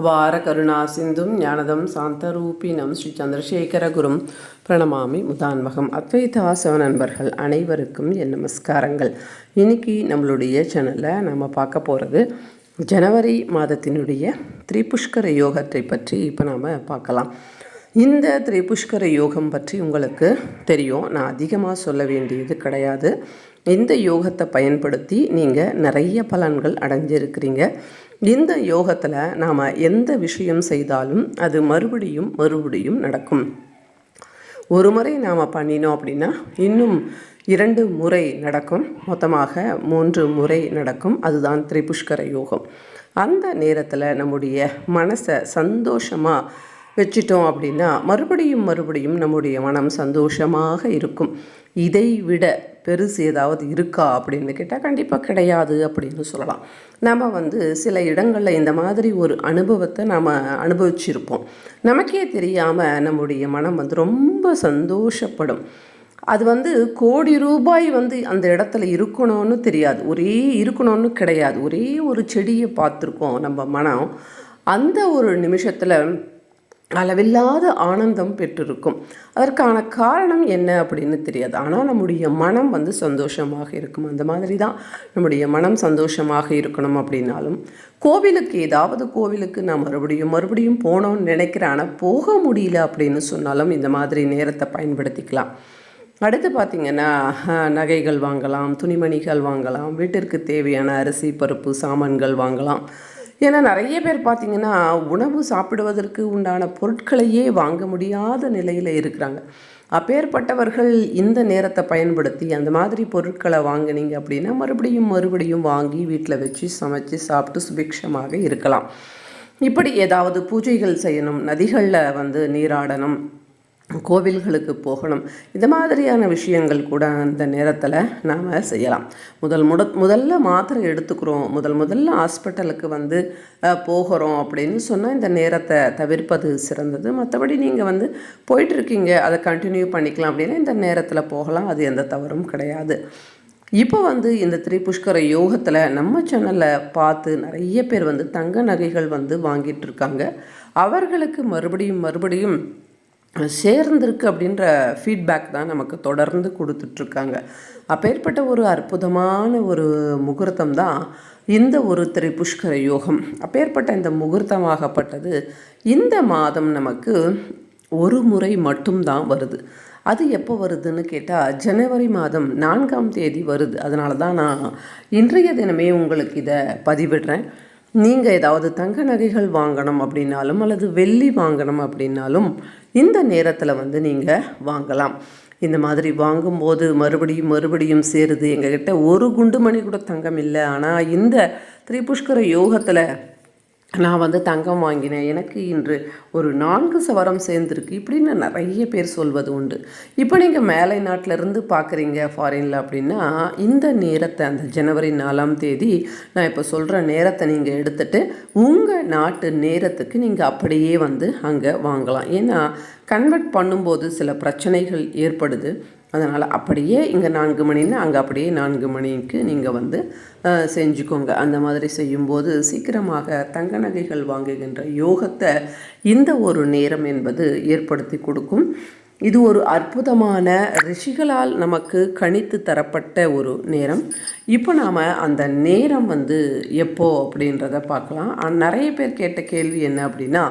அபார கருணா சிந்தும் ஞானதம் சாந்தரூபினம் ஸ்ரீ சந்திரசேகரகுரும் பிரணமாமி முதான்மகம் அத்வைதாசவ நண்பர்கள் அனைவருக்கும் என் நமஸ்காரங்கள். இன்னைக்கு நம்மளுடைய சேனலில் நம்ம பார்க்க போகிறது ஜனவரி மாதத்தினுடைய திரிபுஷ்கர யோகத்தை பற்றி இப்போ நாம் பார்க்கலாம். இந்த திரிபுஷ்கர யோகம் பற்றி உங்களுக்கு தெரியும். நான் அதிகமாக சொல்ல வேண்டியது கிடையாது. இந்த யோகத்தை பயன்படுத்தி நீங்கள் நிறைய பலன்கள் அடைஞ்சிருக்கிறீங்க. இந்த யோகத்தில் நாம் எந்த விஷயம் செய்தாலும் அது மறுபடியும் மறுபடியும் நடக்கும். ஒரு முறை நாம் பண்ணினோம் அப்படின்னா இன்னும் இரண்டு முறை நடக்கும். மொத்தமாக மூன்று முறை நடக்கும். அதுதான் திரிபுஷ்கர யோகம். அந்த நேரத்தில் நம்முடைய மனசை சந்தோஷமாக வச்சிட்டோம் அப்படின்னா மறுபடியும் மறுபடியும் நம்முடைய மனம் சந்தோஷமாக இருக்கும். இதை விட பெருசு ஏதாவது இருக்கா அப்படின்னு கேட்டால் கண்டிப்பாக கிடையாது அப்படின்னு சொல்லலாம். நம்ம வந்து சில இடங்களில் இந்த மாதிரி ஒரு அனுபவத்தை நாம் அனுபவிச்சிருப்போம். நமக்கே தெரியாமல் நம்முடைய மனம் வந்து ரொம்ப சந்தோஷப்படும். அது வந்து கோடி ரூபாய் வந்து அந்த இடத்துல இருக்கணும்னு தெரியாது. ஒரே இருக்கணும்னு கிடையாது. ஒரே ஒரு செடியை பார்த்துருக்கோம் நம்ம மனம். அந்த ஒரு நிமிஷத்தில் அளவில்லாத ஆனந்தம் பெற்றிருக்கும். அதற்கான காரணம் என்ன அப்படின்னு தெரியாது. ஆனால் நம்முடைய மனம் வந்து சந்தோஷமாக இருக்கும். அந்த மாதிரி தான் நம்முடைய மனம் சந்தோஷமாக இருக்கணும் அப்படின்னாலும் கோவிலுக்கு ஏதாவது கோவிலுக்கு நான் மறுபடியும் மறுபடியும் போனோம்னு நினைக்கிறேன். ஆனால் போக முடியல அப்படின்னு சொன்னாலும் இந்த மாதிரி நேரத்தை பயன்படுத்திக்கலாம். அடுத்து பார்த்திங்கன்னா நகைகள் வாங்கலாம் துணிமணிகள் வாங்கலாம் வீட்டிற்கு தேவையான அரிசி பருப்பு சாமான்கள் வாங்கலாம். ஏன்னா நிறைய பேர் பார்த்திங்கன்னா உணவு சாப்பிடுவதற்கு உண்டான பொருட்களையே வாங்க முடியாத நிலையில் இருக்கிறாங்க. அப்பேற்பட்டவர்கள் இந்த நேரத்தை பயன்படுத்தி அந்த மாதிரி பொருட்களை வாங்கினீங்க அப்படின்னா மறுபடியும் மறுபடியும் வாங்கி வீட்டில் வச்சு சமைச்சு சாப்பிட்டு சுபிக்ஷமாக இருக்கலாம். இப்படி ஏதாவது பூஜைகள் செய்யணும் நதிகளில் வந்து நீராடணும் கோவில்களுக்கு போகணும். இந்த மாதிரியான விஷயங்கள் கூட அந்த நேரத்தில் நாம் செய்யலாம். முதல் முட முதல்ல மாத்திரை எடுத்துக்கிறோம். முதல் முதல்ல ஹாஸ்பிட்டலுக்கு வந்து போகிறோம் அப்படின்னு சொன்னால் இந்த நேரத்தை தவிர்ப்பது சிறந்தது. மற்றபடி நீங்கள் வந்து போயிட்டுருக்கீங்க. அதை கண்டினியூ பண்ணிக்கலாம் அப்படின்னா இந்த நேரத்தில் போகலாம். அது எந்த தவறும் கிடையாது. இப்போ வந்து இந்த திரிபுஷ்கர யோகத்தில் நம்ம சேனலில் பார்த்து நிறைய பேர் வந்து தங்க நகைகள் வந்து வாங்கிட்டு இருக்காங்க அவர்களுக்கு மறுபடியும் மறுபடியும் சேர்ந்திருக்கு அப்படின்ற ஃபீட்பேக் தான் நமக்கு தொடர்ந்து கொடுத்துட்ருக்காங்க. அப்பேற்பட்ட ஒரு அற்புதமான ஒரு முகூர்த்தம் தான் இந்த ஒரு திரிபுஷ்கர யோகம். அப்பேற்பட்ட இந்த முகூர்த்தமாகப்பட்டது இந்த மாதம் நமக்கு ஒரு முறை மட்டும்தான் வருது. அது எப்போ வருதுன்னு கேட்டால் ஜனவரி மாதம் நான்காம் தேதி வருது. அதனால தான் நான் இன்றைய தினமே உங்களுக்கு இதை பதிவிடுறேன். நீங்கள் ஏதாவது தங்க நகைகள் வாங்கணும் அப்படின்னாலும் அல்லது வெள்ளி வாங்கணும் அப்படின்னாலும் இந்த நேரத்தில் வந்து நீங்கள் வாங்கலாம். இந்த மாதிரி வாங்கும்போது மறுபடியும் மறுபடியும் சேருது. எங்ககிட்ட ஒரு குண்டு மணி கூட தங்கம் இல்லை. ஆனால் இந்த திரிபுஷ்கர யோகத்தில் நான் வந்து தங்கம் வாங்கினேன். எனக்கு இன்று ஒரு நான்கு சவரம் சேர்ந்துருக்கு. இப்படின்னு நிறைய பேர் சொல்வது உண்டு. இப்போ நீங்கள் மேலை நாட்டிலேருந்து பார்க்குறீங்க ஃபாரினில் அப்படின்னா இந்த நேரத்தை அந்த ஜனவரி நாலாம் தேதி நான் இப்போ சொல்கிற நேரத்தை நீங்கள் எடுத்துகிட்டு உங்கள் நாட்டு நேரத்துக்கு நீங்கள் அப்படியே வந்து அங்கே வாங்கலாம். ஏன்னா கன்வெர்ட் பண்ணும்போது சில பிரச்சனைகள் ஏற்படுது. அதனால் அப்படியே இங்கே நான்கு மணின்னா அங்கே அப்படியே நான்கு மணிக்கு நீங்கள் வந்து செஞ்சுக்கோங்க. அந்த மாதிரி செய்யும்போது சீக்கிரமாக தங்க நகைகள் வாங்குகின்ற யோகத்தை இந்த ஒரு நேரம் என்பது ஏற்படுத்தி கொடுக்கும். இது ஒரு அற்புதமான ரிஷிகளால் நமக்கு கணித்து தரப்பட்ட ஒரு நேரம். இப்போ நாம் அந்த நேரம் வந்து எப்போ அப்படின்றத பார்க்கலாம். நிறைய பேர் கேட்ட கேள்வி என்ன அப்படின்னா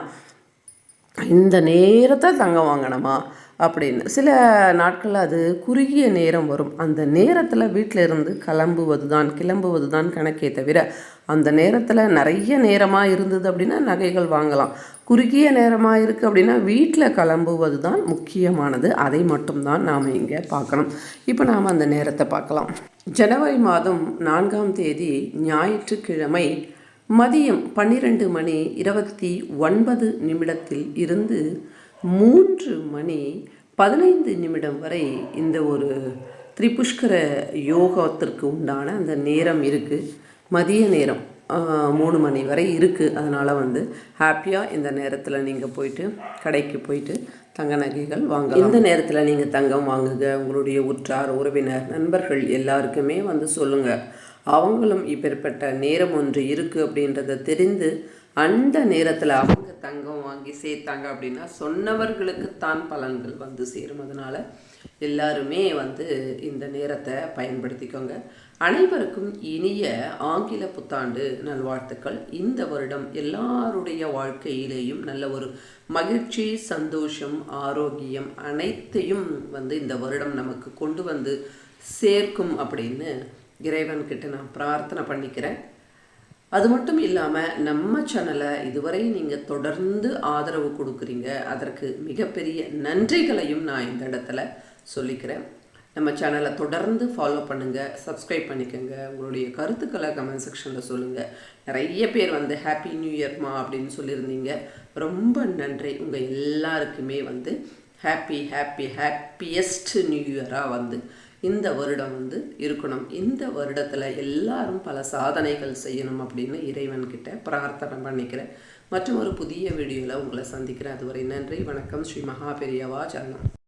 இந்த நேரத்தை தங்கம் வாங்கணுமா? அப்படின்னு. சில நாட்களில் அது குறுகிய நேரம் வரும். அந்த நேரத்தில் வீட்டில் இருந்து கிளம்புவது தான் கிளம்புவது தான் கணக்கே தவிர அந்த நேரத்தில் நிறைய நேரமாக இருந்தது அப்படின்னா நகைகள் வாங்கலாம். குறுகிய நேரமாக இருக்குது அப்படின்னா வீட்டில் கிளம்புவது தான் முக்கியமானது. அதை மட்டும்தான் நாம் இங்கே பார்க்கணும். இப்போ நாம் அந்த நேரத்தை பார்க்கலாம். ஜனவரி மாதம் நான்காம் தேதி ஞாயிற்றுக்கிழமை மதியம் பன்னிரெண்டு மணி இருபத்தி ஒன்பது நிமிடத்தில் இருந்து மூன்று மணி பதினைந்து நிமிடம் வரை இந்த ஒரு திரிபுஷ்கர யோகத்திற்கு உண்டான அந்த நேரம் இருக்குது மதிய நேரம். மூணு மணி வரை இருக்குது அதனால் வந்து ஹாப்பியாக இந்த நேரத்தில் நீங்கள் போயிட்டு கடைக்கு போயிட்டு தங்க நகைகள் வாங்க இந்த நேரத்தில் நீங்கள் தங்கம் வாங்குங்க. உங்களுடைய உற்றார் உறவினர் நண்பர்கள் எல்லாருக்குமே வந்து சொல்லுங்கள் அவங்களும் இப்பேற்பட்ட நேரம் ஒன்று இருக்குது அப்படின்றத தெரிந்து அந்த நேரத்தில் அவங்க தங்கம் வாங்கி சேர்த்தாங்க அப்படின்னா சொன்னவர்களுக்கு தான் பலன்கள் வந்து சேரும். அதனால் எல்லாருமே வந்து இந்த நேரத்தை பயன்படுத்திக்கோங்க. அனைவருக்கும் இனிய ஆங்கில புத்தாண்டு நல்வாழ்த்துக்கள். இந்த வருடம் எல்லாருடைய வாழ்க்கையிலேயும் நல்ல ஒரு மகிழ்ச்சி சந்தோஷம் ஆரோக்கியம் அனைத்தையும் வந்து இந்த வருடம் நமக்கு கொண்டு வந்து சேர்க்கும் அப்படின்னு இறைவன்கிட்ட நான் பிரார்த்தனை பண்ணிக்கிறேன். அது மட்டும் இல்லாமல் நம்ம சேனலை இதுவரை நீங்கள் தொடர்ந்து ஆதரவு கொடுக்குறீங்க. அதற்கு மிகப்பெரிய நன்றிகளையும் நான் இந்த இடத்துல சொல்லிக்கிறேன். நம்ம சேனலை தொடர்ந்து ஃபாலோ பண்ணுங்கள் சப்ஸ்கிரைப் பண்ணிக்கோங்க. உங்களுடைய கருத்துக்களை கமெண்ட் செக்ஷனில் சொல்லுங்கள் நிறைய பேர் வந்து ஹாப்பி நியூ இயர்மா அப்படின்னு சொல்லியிருந்தீங்க. ரொம்ப நன்றி. உங்கள் எல்லாருக்குமே வந்து ஹாப்பி ஹாப்பி ஹாப்பியஸ்ட் நியூ இயராக வந்து இந்த வருடம் வந்து இருக்கணும். இந்த வருடத்தில் எல்லாரும் பல சாதனைகள் செய்யணும் அப்படின்னு இறைவன்கிட்ட பிரார்த்தனை பண்ணிக்கிறேன். மற்றும் ஒரு புதிய வீடியோவில் உங்களை சந்திக்கிறேன். அதுவரை நன்றி வணக்கம். ஸ்ரீ மகாபெரியவா சரணம்.